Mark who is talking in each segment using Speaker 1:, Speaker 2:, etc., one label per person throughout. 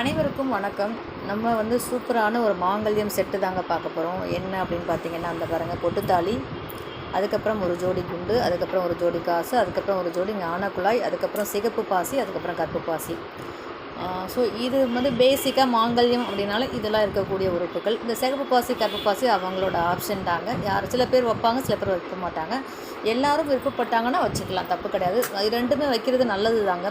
Speaker 1: அனைவருக்கும் வணக்கம். நம்ம வந்து சூப்பரான ஒரு மாங்கல்யம் செட்டு தாங்க பார்க்க போகிறோம் என்ன அப்படின்னு பார்த்தீங்கன்னா அந்த பாருங்கள் பொட்டுத்தாலி அதுக்கப்புறம் ஒரு ஜோடி குண்டு அதுக்கப்புறம் ஒரு ஜோடி காசு அதுக்கப்புறம் ஒரு ஜோடி ஞானக்குழாய் அதுக்கப்புறம் சிகப்பு பாசி அதுக்கப்புறம் கருப்பு பாசி. ஸோ இது வந்து பேசிக்காக மாங்கல்யம் அப்படின்னால இதெல்லாம் இருக்கக்கூடிய உறுப்புகள். இந்த சிகப்பு பாசி கருப்பு பாசி அவங்களோட ஆப்ஷன் தாங்க. யார் சில பேர் வைப்பாங்க சில பேர் வைக்க மாட்டாங்க. எல்லாரும் விருப்பப்பட்டாங்கன்னா வச்சுக்கலாம் தப்பு கிடையாது. இது ரெண்டுமே வைக்கிறது நல்லது தாங்க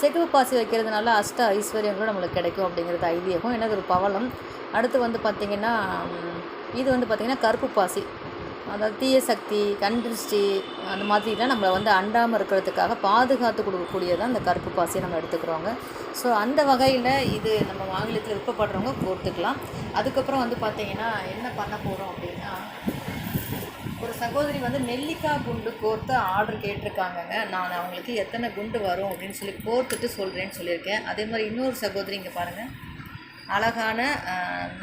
Speaker 1: சிகப்பு பாசி வைக்கிறதுனால அஷ்ட ஐஸ்வர்யங்களும் நம்மளுக்கு கிடைக்கும் அப்படிங்கிறது ஐதீகம். ஏன்னா ஒரு பவளம். அடுத்து வந்து பார்த்திங்கன்னா இது வந்து பார்த்திங்கன்னா கருப்பு பாசி. அதாவது தீய சக்தி கண் திருஷ்டி அந்த மாதிரிலாம் நம்மளை வந்து அண்டாமல் இருக்கிறதுக்காக பாதுகாத்து கொடுக்கக்கூடியதான் அந்த கருப்பு பாசியை நம்ம எடுத்துக்கிறோங்க. ஸோ அந்த வகையில் இது நம்ம மாநிலத்தில் விருப்பப்படுறவங்க கோர்த்துக்கலாம். அதுக்கப்புறம் வந்து பார்த்திங்கன்னா என்ன பண்ண போகிறோம் அப்படின்னா ஒரு சகோதரி வந்து நெல்லிக்காய் குண்டு கோர்த்து ஆர்டர் கேட்டிருக்காங்கங்க. நான் அவங்களுக்கு எத்தனை குண்டு வரும் அப்படின்னு சொல்லி கோர்த்துட்டு சொல்கிறேன்னு சொல்லியிருக்கேன். அதே மாதிரி இன்னொரு சகோதரி இங்கே பாருங்கள் அழகான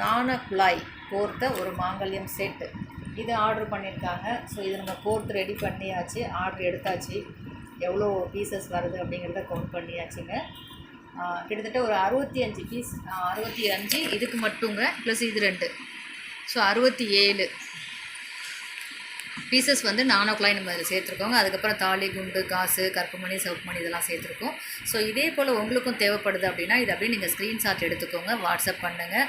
Speaker 1: நாண குழாய் கோர்த்த ஒரு மாங்கல்யம் செட்டு. இது ஆர்டர் பண்ணியிருக்காங்க. ஸோ இது நம்ம கோர்த்து ரெடி பண்ணியாச்சு. ஆர்டர் எடுத்தாச்சு. எவ்வளோ பீசஸ் வருது அப்படிங்கிறத கவுண்ட் பண்ணியாச்சுங்க. கிட்டத்தட்ட ஒரு அறுபத்தி அஞ்சு பீஸ் அறுபத்தி அஞ்சு இதுக்கு மட்டுங்க ப்ளஸ் இது ரெண்டு. ஸோ அறுபத்தி ஏழு பீசஸ் வந்து நானோக்குள்ளாய் நம்ம அதில் சேர்த்துருக்கோங்க. அதுக்கப்புறம் தாலி குண்டு காசு கருப்புமணி சிவப்புமணி இதெல்லாம் சேர்த்துருக்கோம். ஸோ இதே போல் உங்களுக்கும் தேவைப்படுது அப்படின்னா இது அப்படியே நீங்கள் ஸ்க்ரீன்ஷாட் எடுத்துக்கோங்க. வாட்ஸ்அப் பண்ணுங்கள்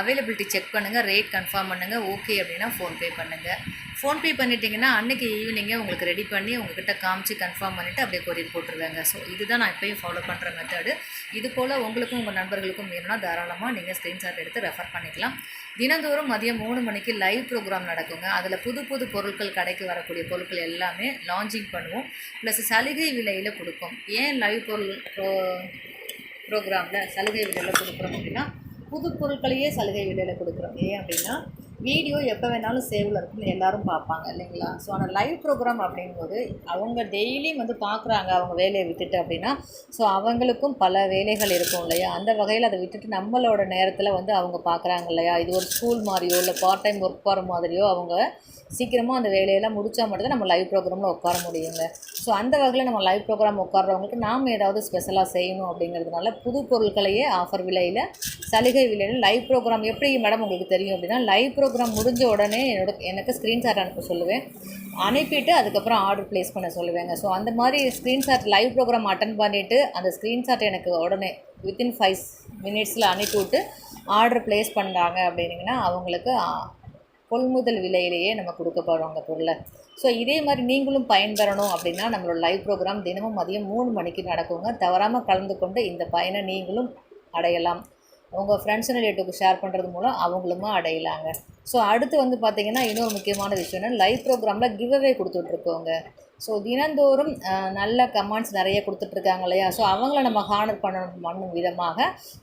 Speaker 1: அவைலபிலிட்டி செக் பண்ணுங்கள் ரேட் கன்ஃபார்ம் பண்ணுங்கள் ஓகே அப்படின்னா ஃபோன்பே பண்ணுங்கள் ஃபோன்பே பண்ணிட்டீங்கன்னா அன்றைக்கி ஈவினிங்கே உங்களுக்கு ரெடி பண்ணி உங்ககிட்ட காமிச்சு கன்ஃபார்ம் பண்ணிவிட்டு அப்படியே கொரியர் போட்டுருவாங்க. ஸோ இதுதான் நான் இப்போயும் ஃபாலோ பண்ணுற மெத்தடு இது போல் உங்களுக்கும் உங்கள் நண்பர்களுக்கும் வேணும்னா தாராளமாக நீங்கள் ஸ்க்ரீன்ஷாட் எடுத்து ரெஃபர் பண்ணிக்கலாம். தினந்தோறும் மதியம் மூணு மணிக்கு லைவ் ப்ரோக்ராம் நடக்குங்க. அதில் புது புது பொருட்கள் கடைக்கு வரக்கூடிய பொருட்கள் எல்லாமே லான்ச்சிங் பண்ணுவோம். ப்ளஸ் சலுகை விலையில் கொடுப்போம். ஏன் லைவ் பொருள் ப்ரோ ப்ரோக்ராமில் சலுகை விலையில் கொடுக்குறோம் அப்படின்னா புது பொருட்களையே சலுகை விலையில் கொடுக்குறோம். ஏன் அப்படின்னா வீடியோ எப்போ வேணாலும் சேவில் இருக்குன்னு எல்லாரும் பார்ப்பாங்க இல்லைங்களா? ஸோ ஆனால் லைவ் ப்ரோக்ராம் அப்படிங்கும்போது அவங்க டெய்லியும் வந்து பார்க்குறாங்க அவங்க வேலையை விட்டுட்டு அப்படின்னா ஸோ அவங்களுக்கும் பல வேலைகள் இருக்கும் இல்லையா? அந்த வகையில் அதை விட்டுட்டு நம்மளோட நேரத்தில் வந்து அவங்க பார்க்குறாங்க இல்லையா? இது ஒரு ஸ்கூல் மாதிரியோ இல்லை பார்ட் டைம் ஒர்க் போகிற மாதிரியோ அவங்க சீக்கிரமாக அந்த வேலையெல்லாம் முடித்தா மட்டும்தான் நம்ம லைவ் ப்ரோக்ராமில் உட்கார முடியுங்க. ஸோ அந்த வகையில் நம்ம லைவ் ப்ரோக்ராம் உட்கார்றவங்களுக்கு நாம் ஏதாவது ஸ்பெஷலாக செய்யணும் அப்படிங்கிறதுனால புது பொருட்களையே ஆஃபர் விலையில் சலுகை விலையில் லைவ் ப்ரோக்ராம் எப்படி மேடம் உங்களுக்கு தெரியும் அப்படின்னா லைவ் ப்ரோக்ராம் முடிஞ்ச உடனே என்னோட எனக்கு ஸ்க்ரீன்ஷாட் அனுப்ப சொல்லுவேன். அனுப்பிட்டு அதுக்கப்புறம் ஆர்டர் ப்ளேஸ் பண்ண சொல்லுவேங்க. ஸோ அந்த மாதிரி ஸ்க்ரீன்ஷாட் லைவ் ப்ரோக்ராம் அட்டன் பண்ணிவிட்டு அந்த ஸ்க்ரீன்ஷாட் எனக்கு உடனே வித்தின் ஃபைவ் மினிட்ஸில் அனுப்பிவிட்டு ஆர்டர் ப்ளேஸ் பண்ணுறாங்க அப்படின்னிங்கன்னா அவங்களுக்கு கொள்முதல் விலையிலேயே நம்ம கொடுக்க அந்த பொருளை. ஸோ இதே மாதிரி நீங்களும் பயன்பெறணும் அப்படின்னா நம்மளோட லைவ் ப்ரோக்ராம் தினமும் மதியம் மூணு மணிக்கு நடக்குங்க. தவறாமல் கலந்து கொண்டு இந்த பயனை நீங்களும் அடையலாம். உங்கள் ஃப்ரெண்ட்ஸ் ரிலேட்டிவ்க்கு ஷேர் பண்ணுறது மூலம் அவங்களுமே அடையலாங்க. ஸோ அடுத்து வந்து பார்த்திங்கன்னா இன்னொரு முக்கியமான விஷயம் என்ன? லைவ் ப்ரோக்ராமில் கிவ் அவே கொடுத்துட்ருக்கோங்க. ஸோ தினந்தோறும் நல்ல கமெண்ட்ஸ் நிறைய கொடுத்துட்ருக்காங்க இல்லையா? ஸோ அவங்கள நம்ம ஹானர் பண்ணணும் பண்ணும் விதமாக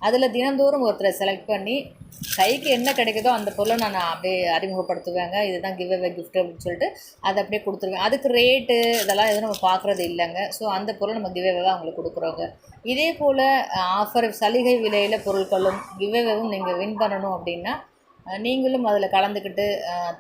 Speaker 1: அதில் தினந்தோறும் ஒருத்தரை செலக்ட் பண்ணி கைக்கு என்ன கிடைக்குதோ அந்த பொருளை நான் அப்படியே அறிமுகப்படுத்துவேங்க. இதுதான் கிவ் அவே கிஃப்ட் அப்படின்னு சொல்லிட்டு அதை அப்படியே கொடுத்துருவேன். அதுக்கு ரேட்டு இதெல்லாம் எதுவும் நம்ம பார்க்குறது இல்லைங்க. ஸோ அந்த பொருளை நம்ம கிவ் அவேவாக அவங்களுக்கு கொடுக்குறோங்க. இதே போல் ஆஃபர் சலுகை விலையில் பொருட்களும் கிவ் அவேவும் நீங்கள் வின் பண்ணணும் அப்படின்னா நீங்களும் அதில் கலந்துக்கிட்டு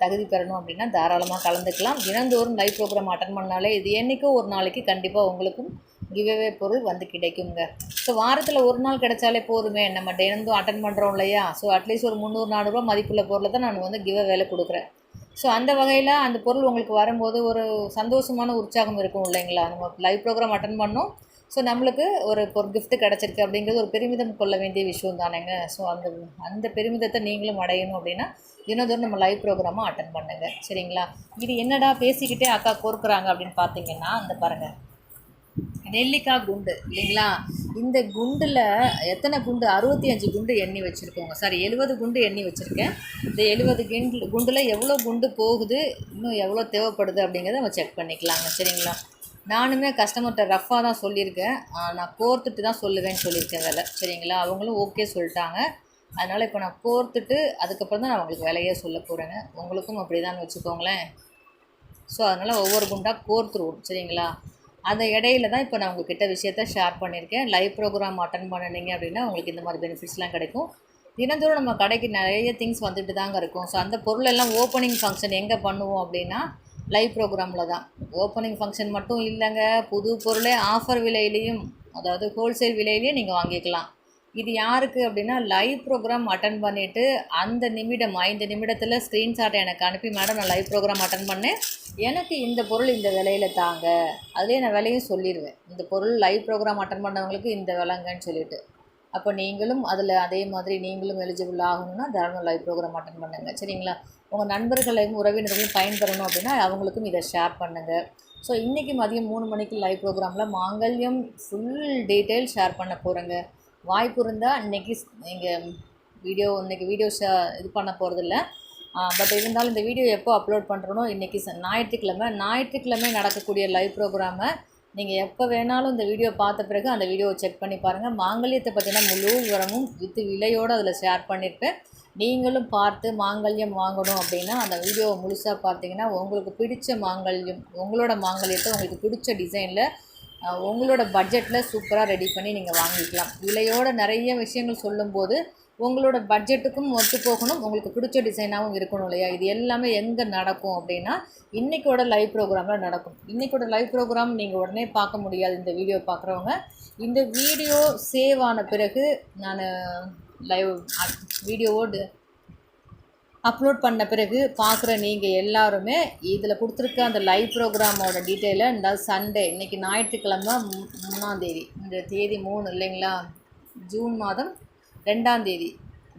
Speaker 1: தகுதி பெறணும் அப்படின்னா தாராளமாக கலந்துக்கலாம். தினந்தோறும் லைவ் ப்ரோக்ராம் அட்டன் பண்ணாலே இது என்றைக்கோ ஒரு நாளைக்கு கண்டிப்பாக உங்களுக்கும் கிவ்அவே பொருள் வந்து கிடைக்குங்க. ஸோ வாரத்தில் ஒரு நாள் கிடைச்சாலே போதுமே. நம்ம தினந்தும் அட்டன் பண்ணுறோம் இல்லையா? ஸோ அட்லீஸ்ட் ஒரு முந்நூறு நானூறுரூவா மதிப்புள்ள பொருளை தான் நான் வந்து கிவ்அவேல கொடுக்குறேன். ஸோ அந்த வகையில் அந்த பொருள் உங்களுக்கு வரும்போது ஒரு சந்தோஷமான உற்சாகம் இருக்கும் இல்லைங்களா? நம்ம லைவ் ப்ரோக்ராம் அட்டன் பண்ணோம். ஸோ நம்மளுக்கு ஒரு ஒரு கிஃப்ட்டு கிடச்சிருக்கு அப்படிங்கிறது ஒரு பெருமிதம் கொள்ள வேண்டிய விஷயம் தானேங்க. ஸோ அந்த அந்த பெருமிதத்தை நீங்களும் அடையணும் அப்படின்னா தினந்தோறும் நம்ம லைவ் ப்ரோக்ராமாக அட்டன் பண்ணுங்க. சரிங்களா? இது என்னடா பேசிக்கிட்டே அக்கா கோர்க்குறாங்க அப்படின்னு பார்த்தீங்கன்னா அந்த பாருங்கள் நெல்லிக்காய் குண்டு இல்லைங்களா? இந்த குண்டில் எத்தனை குண்டு? அறுபத்தி அஞ்சு குண்டு எண்ணி வச்சுருக்கோங்க. சாரி எழுபது குண்டு எண்ணி வச்சுருக்கேன். இந்த எழுபது கிண்டு குண்டில் எவ்வளோ குண்டு போகுது? இன்னும் எவ்வளோ தேவைப்படுது அப்படிங்கிறத நம்ம செக் பண்ணிக்கலாங்க. சரிங்களா? நானுமே கஸ்டமர்கிட்ட ரஃப்பாக தான் சொல்லியிருக்கேன். நான் கோர்த்துட்டு தான் சொல்லுவேன்னு சொல்லியிருக்கேன் வேலை. சரிங்களா? அவங்களும் ஓகே சொல்லிட்டாங்க. அதனால் இப்போ நான் கோர்த்துட்டு அதுக்கப்புறம் தான் நான் உங்களுக்கு விலையே சொல்ல போகிறேங்க உங்களுக்கும் அப்படி தான் வச்சுக்கோங்களேன். ஸோ அதனால் ஒவ்வொரு குண்டாக கோர்த்துருவோம். சரிங்களா? அந்த இடையில தான் இப்போ நான் உங்ககிட்ட விஷயத்த ஷேர் பண்ணியிருக்கேன். லைவ் ப்ரோக்ராம் அட்டன் பண்ணினீங்க அப்படின்னா உங்களுக்கு இந்த மாதிரி பெனிஃபிட்ஸ்லாம் கிடைக்கும். தினந்தோறும் நம்ம கடைக்கு நிறைய திங்ஸ் வந்துட்டு தாங்க இருக்கும். ஸோ அந்த பொருளெல்லாம் ஓப்பனிங் ஃபங்க்ஷன் எங்கே பண்ணுவோம் அப்படின்னா லைவ் ப்ரோக்ராமில் தான். ஓப்பனிங் ஃபங்க்ஷன் மட்டும் இல்லைங்க. புது பொருளே ஆஃபர் விலையிலையும் அதாவது ஹோல்சேல் விலையிலையும் நீங்கள் வாங்கிக்கலாம். இது யாருக்கு அப்படின்னா லைவ் ப்ரோக்ராம் அட்டன் பண்ணிவிட்டு அந்த நிமிடம் ஐந்து நிமிடத்தில் ஸ்க்ரீன்ஷாட்டை எனக்கு அனுப்பி மேடம் நான் லைவ் ப்ரோக்ராம் அட்டன் பண்ணேன். எனக்கு இந்த பொருள் இந்த விலையில் தாங்க. அதுலேயே நான் விலையும் சொல்லிடுவேன் இந்த பொருள் லைவ் ப்ரோக்ராம் அட்டன் பண்ணவங்களுக்கு இந்த விலைங்கன்னு சொல்லிட்டு. அப்போ நீங்களும் அதில் அதே மாதிரி நீங்களும் எலிஜிபிள் ஆகணும்னா தாராளமாக லைவ் ப்ரோக்ராம் அட்டன் பண்ணுங்கள் சரிங்களா? உங்கள் நண்பர்களையும் உறவினர்களையும் பயன்பெறணும் அப்படின்னா அவங்களுக்கும் இதை ஷேர் பண்ணுங்கள் ஸோ இன்றைக்கி மதியம் மூணு மணிக்கு லைவ் ப்ரோக்ராமில் மாங்கல்யம் ஃபுல் டீட்டெயில் ஷேர் பண்ண போகிறேங்க வாய்ப்பு இருந்தால் இன்றைக்கி நீங்கள் வீடியோ இன்றைக்கி வீடியோ ஷே இது பண்ண போகிறதில்ல பட் இருந்தாலும் இந்த வீடியோ எப்போ அப்லோட் பண்ணுறனோ இன்றைக்கி ஞாயிற்றுக்கிழமை ஞாயிற்றுக்கிழமை நடக்கக்கூடிய லைவ் ப்ரோக்ராமை நீங்கள் எப்போ வேணாலும் இந்த வீடியோ பார்த்த பிறகு அந்த வீடியோவை செக் பண்ணி பாருங்கள் மாங்கல்யத்தை பற்றின முழு விவரமும் வித்து விலையோடு அதில் ஷேர் பண்ணியிருப்பேன் நீங்களும் பார்த்து மாங்கல்யம் வாங்கணும் அப்படின்னா அந்த வீடியோவை முழுசாக பார்த்தீங்கன்னா உங்களுக்கு பிடிச்ச மாங்கல்யம் உங்களோட மாங்கல்யத்தை உங்களுக்கு பிடிச்ச டிசைனில் உங்களோட பட்ஜெட்டில் சூப்பராக ரெடி பண்ணி நீங்கள் வாங்கிக்கலாம். விலையோட நிறைய விஷயங்கள் சொல்லும்போது உங்களோட பட்ஜெட்டுக்கும் ஒத்து போகணும். உங்களுக்கு பிடிச்ச டிசைனாகவும் இருக்கணும் இல்லையா? இது எல்லாமே எங்கே நடக்கும் அப்படின்னா இன்றைக்கோட லைவ் ப்ரோக்ராமில் நடக்கும். இன்றைக்கோட லைவ் ப்ரோக்ராம் நீங்கள் உடனே பார்க்க முடியாது. இந்த வீடியோ பார்க்குறவங்க. இந்த வீடியோ சேவ் ஆன பிறகு நான் லைவ் வீடியோவோடு அப்லோட் பண்ண பிறகு பார்க்குற நீங்கள் எல்லாருமே இதில் கொடுத்துருக்க அந்த லைவ் ப்ரோக்ராமோட டீட்டெயிலை இந்த சண்டே இன்றைக்கி ஞாயிற்றுக்கிழமை மூணாம் தேதி. இந்த தேதி மூணு இல்லைங்களா? ஜூன் மாதம் ரெண்டாம் தேதி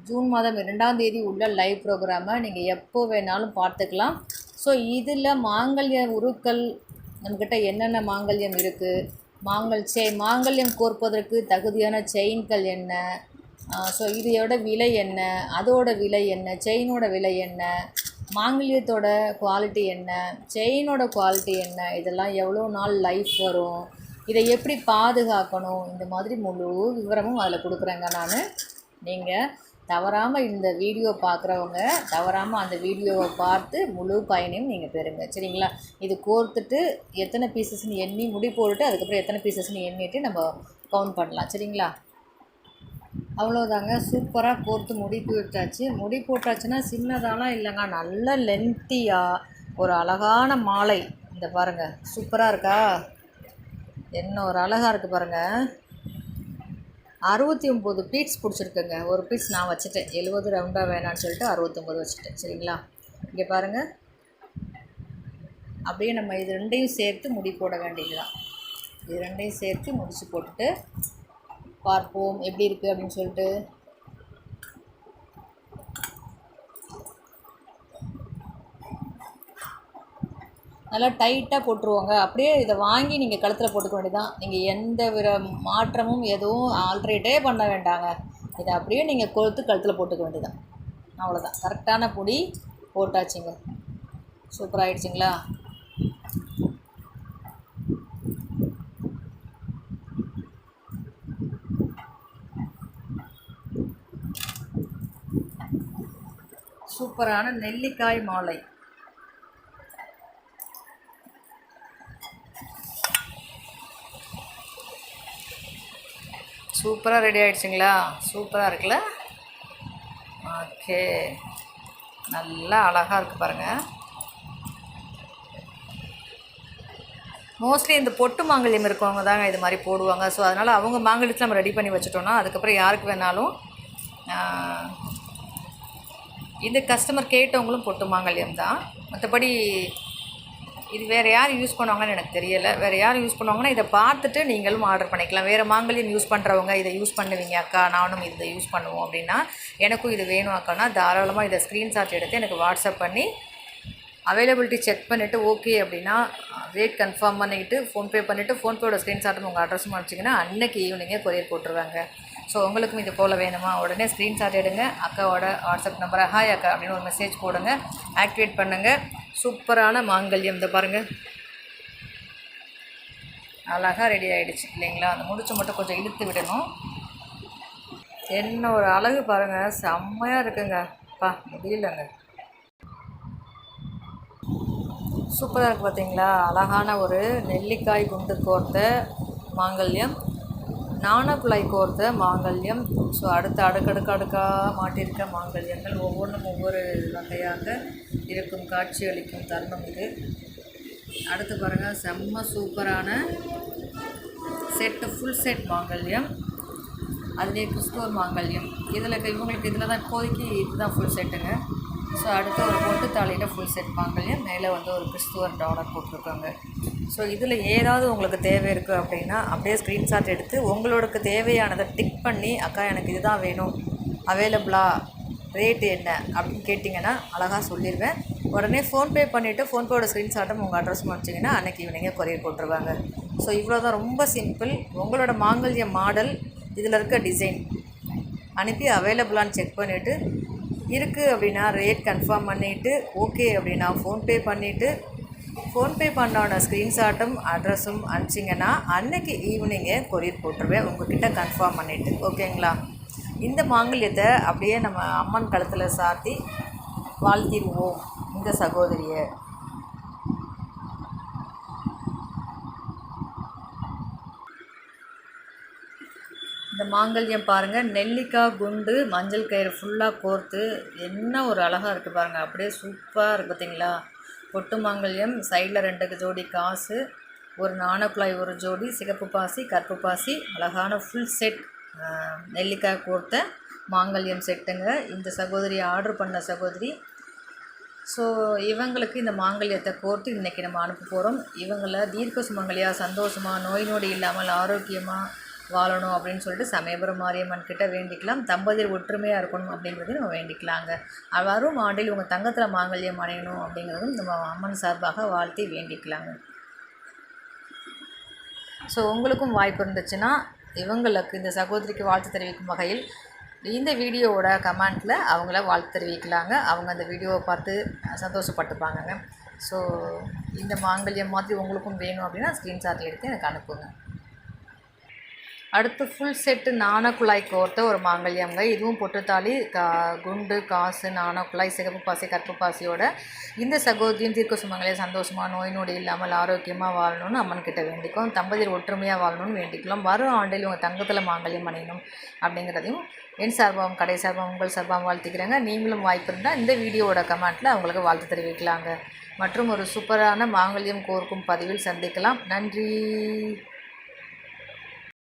Speaker 1: ஜூன் மாதம் இரண்டாம் தேதி உள்ள லைவ் ப்ரோக்ராமை நீங்கள் எப்போ வேணாலும் பார்த்துக்கலாம். ஸோ இதில் மாங்கல்ய உருக்கள் நம்மக்கிட்ட என்னென்ன மாங்கல்யம் இருக்குது மாங்கல் செய் மாங்கல்யம் கோர்ப்பதற்கு தகுதியான செயின்கள் என்ன? ஸோ இதையோட விலை என்ன? அதோட விலை என்ன? செயினோட விலை என்ன? மாங்கல்யத்தோட குவாலிட்டி என்ன? செயினோட குவாலிட்டி என்ன? இதெல்லாம் எவ்வளோ நாள் லைஃப் வரும்? இதை எப்படி பாதுகாக்கணும்? இந்த மாதிரி முழு விவரமும் அதில் கொடுக்குறேங்க நான். நீங்கள் தவறாமல் இந்த வீடியோ பார்க்குறவங்க தவறாமல் அந்த வீடியோவை பார்த்து முழு பயனையும் நீங்கள் பெறுங்க. சரிங்களா? இது கோர்த்துட்டு எத்தனை பீசஸ்னு எண்ணி முடி போட்டுட்டு அதுக்கப்புறம் எத்தனை பீசஸ்னு எண்ணிட்டு நம்ம கவுண்ட் பண்ணலாம். சரிங்களா? அவ்வளோதாங்க சூப்பராக கோர்த்து முடி போட்டாச்சு. முடி போட்டாச்சுன்னா சின்னதாலாம் இல்லைங்க. நல்ல லென்த்தியாக ஒரு அழகான மாலை. இந்த பாருங்கள் சூப்பராக இருக்கா? என்ன ஒரு அழகாக இருக்குது பாருங்கள் அறுபத்தி ஒம்பது பீட்ஸ் பிடிச்சிருக்குங்க. ஒரு பீஸ் நான் வச்சுட்டேன். எழுபது ரவுண்டாக வேணான்னு சொல்லிட்டு அறுபத்தொம்பது வச்சுட்டேன். சரிங்களா? இங்கே பாருங்கள் அப்படியே நம்ம இது ரெண்டையும் சேர்த்து முடி போட வேண்டியதுதான். இது ரெண்டையும் சேர்த்து முடிச்சு போட்டுட்டு பார்ப்போம். எப்படி இருக்குது அப்படின்னு சொல்லிட்டு நல்லா டைட்டாக போட்டுருவோங்க. அப்படியே இதை வாங்கி நீங்கள் கழுத்தில் போட்டுக்க வேண்டியதான் நீங்கள் எந்த வித மாற்றமும் எதுவும் ஆல்ட்ரேட்டே பண்ண வேண்டாங்க. இதை அப்படியே நீங்கள் கொழுத்து கழுத்தில் போட்டுக்க வேண்டியதான் அவ்வளோதான் கரெக்டான பொடி போட்டாச்சுங்க. சூப்பராக ஆகிடுச்சிங்களா சூப்பரான நெல்லிக்காய் மாலை. சூப்பராக ரெடி ஆகிடுச்சிங்களா சூப்பராக இருக்குல்ல? ஓகே நல்லா அழகாக இருக்குது பாருங்கள் மோஸ்ட்லி இந்த பொட்டு மாங்கல்யம் இருக்கவங்க தாங்க இது மாதிரி போடுவாங்க. ஸோ அதனால் அவங்க மாங்கல்யத்தில் நம்ம ரெடி பண்ணி வச்சுட்டோம்னா அதுக்கப்புறம் யாருக்கு வேணாலும் இந்த கஸ்டமர் கேட்டவங்களும் பொட்டு மாங்கல்யம் தான். மற்றபடி இது வேறு யார் யூஸ் பண்ணுவாங்கன்னு எனக்கு தெரியலை. வேறு யார் யூஸ் பண்ணுவாங்கன்னா இதை பார்த்துட்டு நீங்களும் ஆர்டர் பண்ணிக்கலாம். வேறு மாங்கல்யம் யூஸ் பண்ணுறவங்க இதை யூஸ் பண்ணுவீங்க அக்கா நானும் இதை யூஸ் பண்ணுவோம் அப்படின்னா எனக்கும் இது வேணும் அக்கானா தாராளமாக இதை ஸ்க்ரீன்ஷாட் எடுத்து எனக்கு வாட்ஸ்அப் பண்ணி அவைலபிலிட்டி செக் பண்ணிவிட்டு ஓகே அப்படின்னா ரேட் கன்ஃபார்ம் பண்ணிக்கிட்டு ஃபோன்பே பண்ணிவிட்டு ஃபோன்பேயோட ஸ்க்ரீன்ஷாட்டும் உங்கள் அட்ரஸும் அனுப்பிச்சிங்கன்னா அன்னைக்கு ஈவினிங்கே கொரியர் போட்டுருவாங்க. ஸோ உங்களுக்கும் இது போல் வேணுமா? உடனே ஸ்க்ரீன்ஷாட் எடுங்க. அக்காவோட வாட்ஸ்அப் நம்பரை ஹாய் அக்கா அப்படின்னு ஒரு மெசேஜ் போடுங்க. ஆக்டிவேட் பண்ணுங்கள் சூப்பரான மாங்கல்யம். இந்த பாருங்கள் அழகாக ரெடி ஆகிடுச்சு இல்லைங்களா? அந்த முடிச்சு மட்டும் கொஞ்சம் இழுத்து விடணும். என்ன ஒரு அழகு பாருங்கள் செம்மையாக இருக்குங்க. பா முடியலங்க. சூப்பராக இருக்குது பார்த்தீங்களா அழகான ஒரு நெல்லிக்காய் குண்டு கோர்த்த மாங்கல்யம். நாணக்குழாய் கோர்த்த மாங்கல்யம். ஸோ அடுத்த அடுக்கடுக்கு அடுக்காக மாட்டியிருக்க மாங்கல்யங்கள் ஒவ்வொன்றும் ஒவ்வொரு வகையாக இருக்கும் காட்சி அளிக்கும் தருணம் இது. அடுத்து பாருங்கள் செம்ம சூப்பரான செட்டு ஃபுல் செட் மாங்கல்யம். அதுலேயே கிறிஸ்துவர் மாங்கல்யம். இதில் இவங்களுக்கு இதில் தான் இப்போதைக்கு இதுதான் ஃபுல் செட்டுங்க ஸோ அடுத்து ஒரு பொட்டு தாலியில் ஃபுல் செட் மாங்கல்யம் மேலே வந்து ஒரு கிறிஸ்துவர் டாலர் போட்டிருக்காங்க. ஸோ இதில் ஏதாவது உங்களுக்கு தேவை இருக்குது அப்படின்னா அப்படியே ஸ்க்ரீன்ஷாட் எடுத்து உங்களுக்கு தேவையானதை டிக் பண்ணி அக்கா எனக்கு இதுதான் வேணும். அவைலபிளா ரேட்டு என்ன? அப்படின்னு கேட்டிங்கன்னா அழகாக சொல்லிடுவேன் உடனே ஃபோன்பே பண்ணிவிட்டு ஃபோன்பேயோட ஸ்க்ரீன்ஷாட்டும் உங்கள் அட்ரஸ் முடிச்சிங்கன்னா அன்றைக்கி ஈவினிங்கே கொரியர் போட்டுருவாங்க. ஸோ இவ்வளோ தான் ரொம்ப சிம்பிள் உங்களோட மாங்கல்ய மாடல் இதில் இருக்க டிசைன் அனுப்பி அவைலபிளான்னு செக் பண்ணிவிட்டு இருக்குது அப்படின்னா ரேட் கன்ஃபார்ம் பண்ணிவிட்டு ஓகே அப்படின்னா ஃபோன்பே பண்ணிவிட்டு ஃபோன்பே பண்ணோட ஸ்க்ரீன்ஷாட்டும் அட்ரஸும் அனுப்பிச்சிங்கன்னா அன்னைக்கு ஈவினிங்கே கொரியர் போட்டுருவேன். உங்ககிட்ட கன்ஃபார்ம் பண்ணிவிட்டு ஓகேங்களா இந்த மாங்கல்யத்தை அப்படியே நம்ம அம்மன் கழுத்தில் சாத்தி வாழ்த்திடுவோம் இந்த சகோதரியை. இந்த மாங்கல்யம் பாருங்கள் நெல்லிக்காய் குண்டு மஞ்சள் கயிறு ஃபுல்லாக கோர்த்து என்ன ஒரு அழகாக இருக்குது பாருங்கள் அப்படியே சூப்பராக இருக்குது பார்த்தீங்களா பொட்டு மாங்கல்யம் சைடில் ரெண்டு ஜோடி காசு ஒரு நாணக்குழாய் ஒரு ஜோடி சிகப்பு பாசி கருப்பு பாசி அழகான ஃபுல் செட் நெல்லிக்காய் கோர்த்த மாங்கல்யம் செட்டுங்க இந்த சகோதரி ஆர்டர் பண்ண சகோதரி ஸோ இவங்களுக்கு இந்த மாங்கல்யத்தை கோர்த்து இன்றைக்கி நம்ம அனுப்ப போகிறோம் இவங்களை தீர்க்க சுமங்கலியாக சந்தோஷமாக நோய் நொடி இல்லாமல் ஆரோக்கியமாக வாழணும் அப்படின்னு சொல்லிட்டு சமயபுரம் மாரியம்மன் கிட்ட வேண்டிக்கலாம். தம்பதியர் ஒற்றுமையாக இருக்கணும் அப்படிங்கிறதையும் நம்ம வேண்டிக்கலாங்க. வரும் ஆண்டில் உங்கள் தங்கத்தில் மாங்கல்யம் அடையணும் அப்படிங்கிறதும் நம்ம அம்மன் சார்பாக வாழ்த்தி வேண்டிக்கலாங்க. ஸோ உங்களுக்கும் வாய்ப்பு இருந்துச்சுன்னா இவங்களுக்கு இந்த சகோதரிக்கு வாழ்த்து தெரிவிக்கும் வகையில் இந்த வீடியோவோட கமெண்ட்டில் அவங்கள வாழ்த்து தெரிவிக்கலாங்க. அவங்க அந்த வீடியோவை பார்த்து சந்தோஷப்பட்டுப்பாங்கங்க. ஸோ இந்த மாங்கல்யம் மாதிரி உங்களுக்கும் வேணும் அப்படின்னா ஸ்க்ரீன்ஷாட் எடுத்து எனக்கு அனுப்புங்க. அடுத்து ஃபுல் செட்டு நாணக்குழாய் கோர்த்த ஒரு மாங்கல்யம்ங்க. இதுவும் பொட்டுத்தாலி கா குண்டு காசு நாணக்குழாய் சிகப்பு பாசி கற்பு பாசியோட இந்த சகோதரியும் தீர்க்க சுமங்களே சந்தோஷமாக நோய் நொடி இல்லாமல் ஆரோக்கியமாக வாழணும்னு அம்மன் கிட்ட வேண்டிக்கும் தம்பதியர் ஒற்றுமையாக வாழணும்னு வேண்டிக்கலாம் வரும் ஆண்டில் உங்கள் தங்கத்தில் மாங்கல்யம் அணியணும் அப்படிங்கிறதையும் என் சார்பாகவும் கடை சார்பாகவும் உங்கள் சார்பாகவும் வாழ்த்துக்கிறாங்க. நீங்களும் வாய்ப்பு இருந்தால் இந்த வீடியோவோட கமெண்ட்டில் அவங்களுக்கு வாழ்த்து தெரிவிக்கலாங்க. மற்றும் ஒரு சூப்பரான மாங்கல்யம் கோர்க்கும் பதிவில் சந்திக்கலாம். நன்றி.